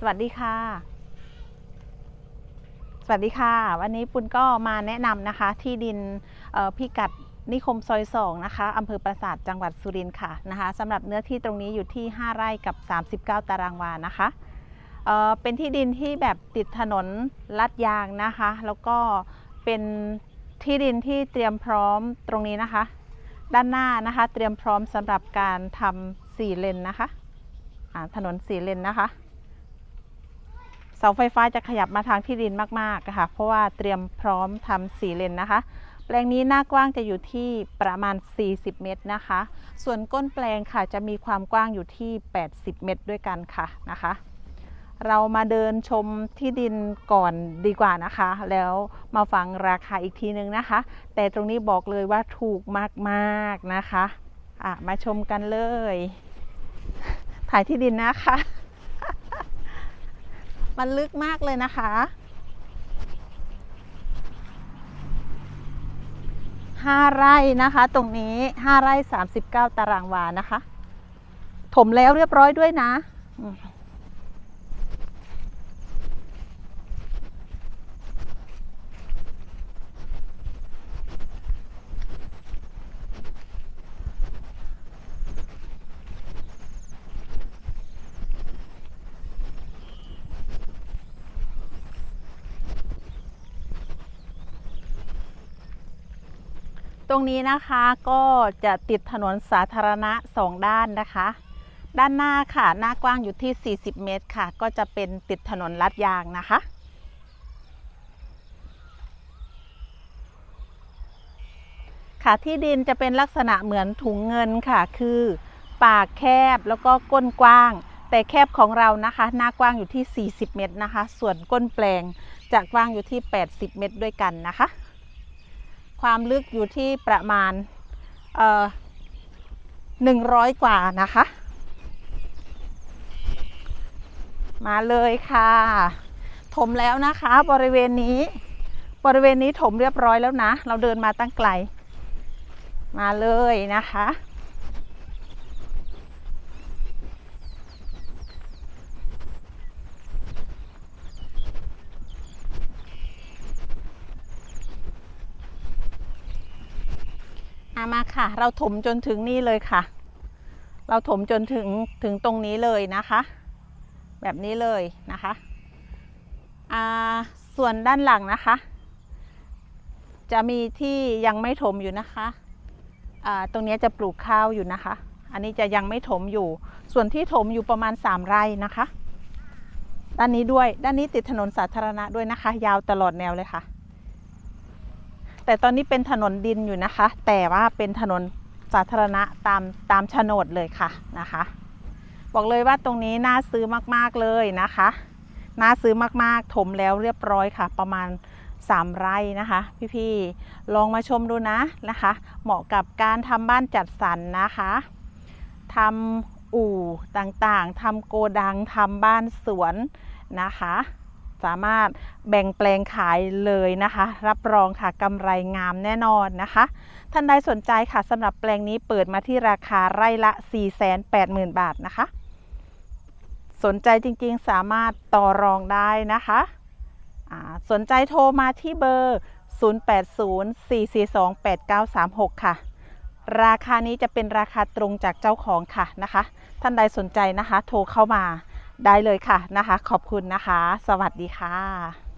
สวัสดีค่ะ สวัสดีค่ะ วันนี้ปุณก็มาแนะนำนะคะ ที่ดินพิกัดนิคมซอย2นะคะอำเภอปราสาทจังหวัดสุรินทร์ค่ะนะคะสำหรับเนื้อที่ตรงนี้อยู่ที่ 5 ไร่กับ 39 ตารางวานะคะเเป็นที่ดินที่แบบติดถนนลาดยางนะคะ แล้วก็เป็นที่ดินที่เตรียมพร้อมตรงนี้นะคะ ด้านหน้านะคะ เตรียมพร้อมสำหรับการทำสี่เลนนะคะถนนสี่เลนนะคะ เสาไฟฟ้าจะขยับมาทางที่ดินมากๆอะค่ะเพราะว่าเตรียมพร้อมทำสี่เลนนะคะ แปลงนี้หน้ากว้างจะอยู่ที่ประมาณ 40 เมตรนะคะ ส่วนก้นแปลงค่ะจะมีความกว้างอยู่ที่ 80 เมตรด้วยกันค่ะนะคะ เรามาเดินชมที่ดินก่อนดีกว่านะคะ แล้วมาฟังราคาอีกทีนึงนะคะ แต่ตรงนี้บอกเลยว่าถูกมากๆนะคะอะมาชมกันเลย ถ่ายที่ดินนะคะ มันลึกมากเลยนะคะห้าไร่นะคะ ตรงนี้ห้าไร่สามสิบเก้าตารางวานะคะ ถมแล้วเรียบร้อยด้วยนะ ตรงนี้นะคะก็จะติดถนนสาธารณะสองด้านนะคะ ด้านหน้าค่ะหน้ากว้างอยู่ที่ 40 เมตรค่ะ ก็จะเป็นติดถนนลาดยางนะคะ ค่ะที่ดินจะเป็นลักษณะเหมือนถุงเงินค่ะ คือปากแคบแล้วก็ก้นกว้าง แต่แคบของเรานะคะ หน้ากว้างอยู่ที่ 40 เมตรนะคะ ส่วนก้นแปลงจะกว้างอยู่ที่ 80 เมตรด้วยกันนะคะ ความลึกอยู่ที่ประมาณหนึ่งร้อยกว่านะคะ มาเลยค่ะ ถมแล้วนะคะบริเวณนี้ บริเวณนี้ถมเรียบร้อยแล้วนะ เราเดินมาตั้งไกล มาเลยนะคะ มาค่ะ เราถมจนถึงนี่เลยค่ะ เราถมจนถึงถึงตรงนี้เลยนะคะ แบบนี้เลยนะคะอ่าส่วนด้านหลังนะคะ จะมีที่ยังไม่ถมอยู่นะคะอ่าตรงนี้จะปลูกข้าวอยู่นะคะ อันนี้จะยังไม่ถมอยู่ ส่วนที่ถมอยู่ประมาณ 3 ไร่นะคะ ด้านนี้ด้วย ด้านนี้ติดถนนสาธารณะด้วยนะคะ ยาวตลอดแนวเลยค่ะ แต่ตอนนี้เป็นถนนดินอยู่นะคะ แต่ว่าเป็นถนนสาธารณะตามตามโฉนดเลยค่ะนะคะ บอกเลยว่าตรงนี้น่าซื้อมากๆเลยนะคะ น่าซื้อมากๆถมแล้วเรียบร้อยค่ะ ประมาณ 3 ไร่นะคะ พี่ๆลองมาชมดูนะนะคะ เหมาะกับการทำบ้านจัดสรรนะคะทำอู่ต่างๆทำโกดังทำบ้านสวนนะคะ สามารถแบ่งแปลงขายเลยนะคะ รับรองค่ะกำไรงามแน่นอนนะคะ ท่านใดสนใจค่ะสำหรับแปลงนี้เปิดมาที่ราคาไร่ละ 480,000 บาทนะคะ สนใจจริงๆสามารถต่อรองได้นะคะสนใจโทรมาที่เบอร์ 0804428936 ค่ะ ราคานี้จะเป็นราคาตรงจากเจ้าของค่ะนะคะ ท่านใดสนใจนะคะ โทรเข้ามา ได้เลยค่ะนะคะ ขอบคุณนะคะ สวัสดีค่ะ